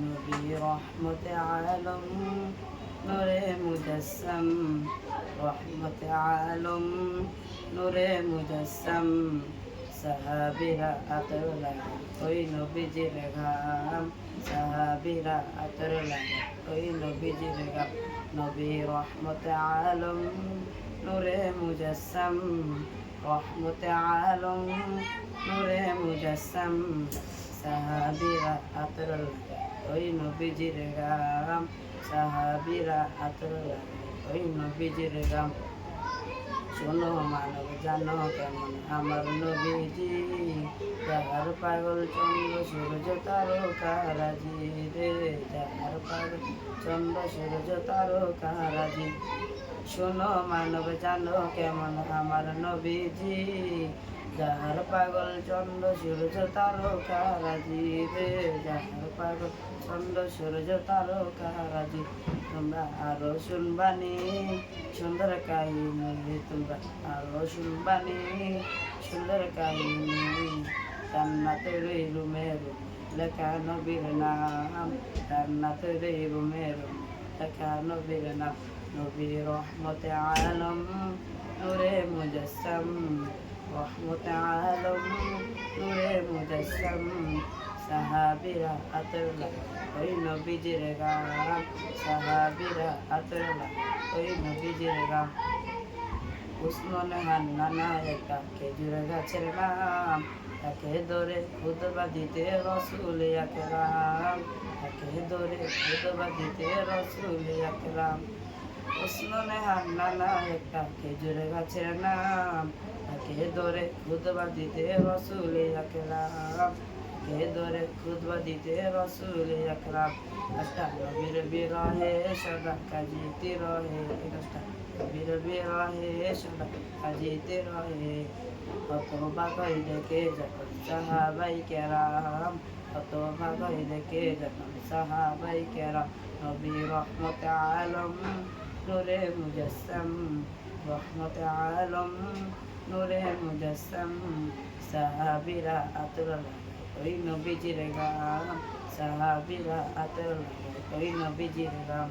নবী রহমতে আলম নূরে মুজাসসাম রহমতে আলম নূরে মুজাসসাম সাহাবিরা আতর লাগে ওই নবীজির ঘাম সাহাবিরা আতর লাগে ওই নবীজির ঘাম নবী রহমতে আলম নূরে মুজাসসাম রহমতে আলম নূরে মুজাসসাম সাহাবিরা আতর লাগে ওই নবীজির গাম, সাহাবিরা আতর ওই নবীজির গাম। শোনো মানব, জানো কেমন? আমার নবীজি যাহার পাগল চন্দ্র সূর্য তারকারাজি রে যাহার পাগল চন্দ্র সূর্য তারকারাজি শোনো মানব, জানো কেমন? আমার নবীজি যাহার পাগল চন্দ্র সূর্য তারকারাজি রে যাহার পাগল চন্দ্র সূর্য তারকারাজি। তোমরা আরও শুনবানি সুন্দর কাহিনী, তোমরা আরও শুনবানি সুন্দর কাহিনী। জান্নাতের এই রুমের লেখা নবীর নাম, জান্নাতের এই রুমের লেখা নবীর নাম। নবী রহমতে আলম, নূরে মুজাসসাম। রহমতে আলম নূরে আতরলা ওই নবীজির গাম সাহাবিরা আতরলা ওই নবীজির গাম উসমান হান্নানা একটা খেজুর গাছের নাম তাকে ধরে খুদবা দিতে রসুল একরাম তাকে ধরে খুদবা দিতে রসুল একরাম উসমান হান্নানা একটা খেজুর গাছের নাম। তাকে ধরে খুদবা দিতে রসুল একরাম। কে ধরে খুদবা দিতে রসুল একরাম। একটা নবীর বিরহে সদা কাজিতে রহে। একটা নবীর বিরহে সদা কাজিতে রহে। কত বাগাই দেখে যখন সাহাবাই কেরাম। কত বাগাই দেখে যখন সাহাবাই কেরাম। নবী রহমত আলম نور مجسم رحمة عالم نور مجسم سابرا أطلال کوئی نبی جی رگام سابرا أطلال کوئی نبی جی رگام